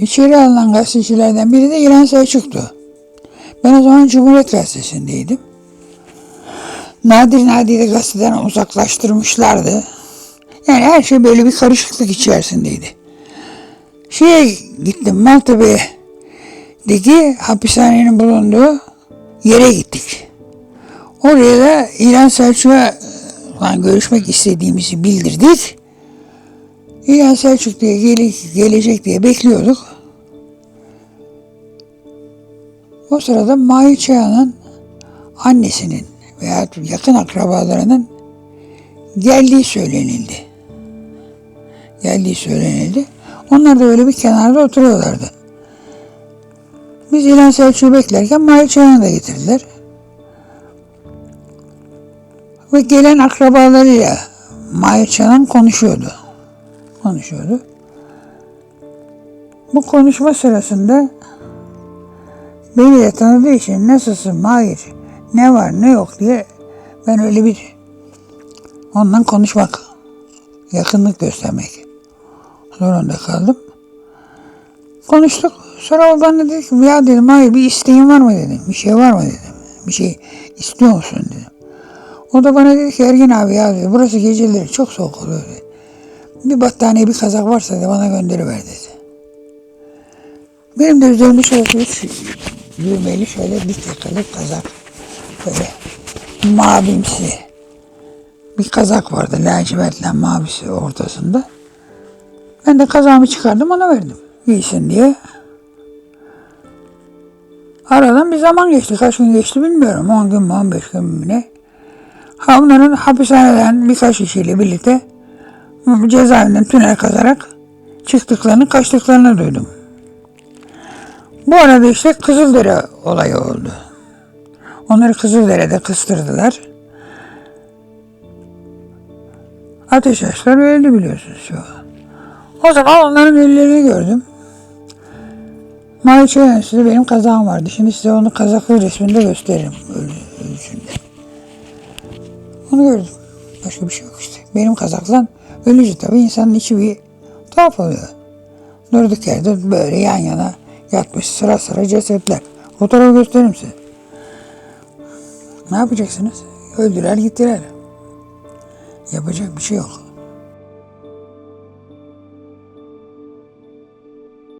İçeri alınan gazetecilerden biri de İlhan Selçuk'tu. Ben o zaman Cumhuriyet Gazetesi'ndeydim. Nadir Nadir'i gazeteden uzaklaştırmışlardı. Yani her şey böyle bir karışıklık içerisindeydi. Şeye gittim Maltepe'deki hapishanenin bulunduğu yere gittik. Oraya da İlhan Selçuk'a görüşmek istediğimizi bildirdik. İlhan Selçuk diye gele- gelecek diye bekliyorduk. O sırada Mahir Çayan'ın annesinin veya yakın akrabalarının geldiği söylenildi. Geldiği söylenildi. Onlar da öyle bir kenarda oturuyorlardı. Biz İlhan Selçuk'u beklerken Mahir Çayan'ı da getirdiler. Ve gelen akrabalarıyla Mahir Çayan konuşuyordu. Konuşuyordu. Bu konuşma sırasında beni de tanıdığı için nasılsın Mahir, ne var ne yok diye ben öyle bir ondan konuşmak, yakınlık göstermek zorunda kaldım. Konuştuk. Sonra o bana dedi ki ya dedim hayır bir isteğin var mı dedim. Bir şey var mı dedim. Bir şey istiyor musun dedim. O da bana dedi ki Ergin abi ya dedi, burası geceleri çok soğuk oluyor dedi. Bir battaniye bir kazak varsa da bana gönderiver dedi. Benim de üzerimde şöyle bir düğmeli şöyle bir yakalık kazak. Böyle mavimsi bir kazak vardı lacivertle mavisi ortasında. Ben de kazağımı çıkardım ona verdim. Giysin diye. Aradan bir zaman geçti. Kaç gün geçti bilmiyorum. 10 gün mü 15 gün mü ne. Ha onların hapishaneden birkaç kişiyle birlikte cezaevinden tünel kazarak çıktıklarını, kaçtıklarını duydum. Bu arada işte Kızıldere olayı oldu. Onları Kızıldere'de kıstırdılar. Ateş açtılar ve öldü biliyorsunuz şu. O zaman onların ölülerini gördüm. Maliçe Üniversitesi'nde benim kazağım vardı. Şimdi size onu kazaklı resminde gösteririm. Ölü, ölüsünde. Onu gördüm. Başka bir şey yok işte. Benim kazaklan ölücü tabii insanın içi bir tuhaf oluyor. Durduk yerde böyle yan yana yatmış sıra sıra cesetler. Fotoğrafı gösteririm size. Ne yapacaksınız? Öldüler gittiler. Yapacak bir şey yok.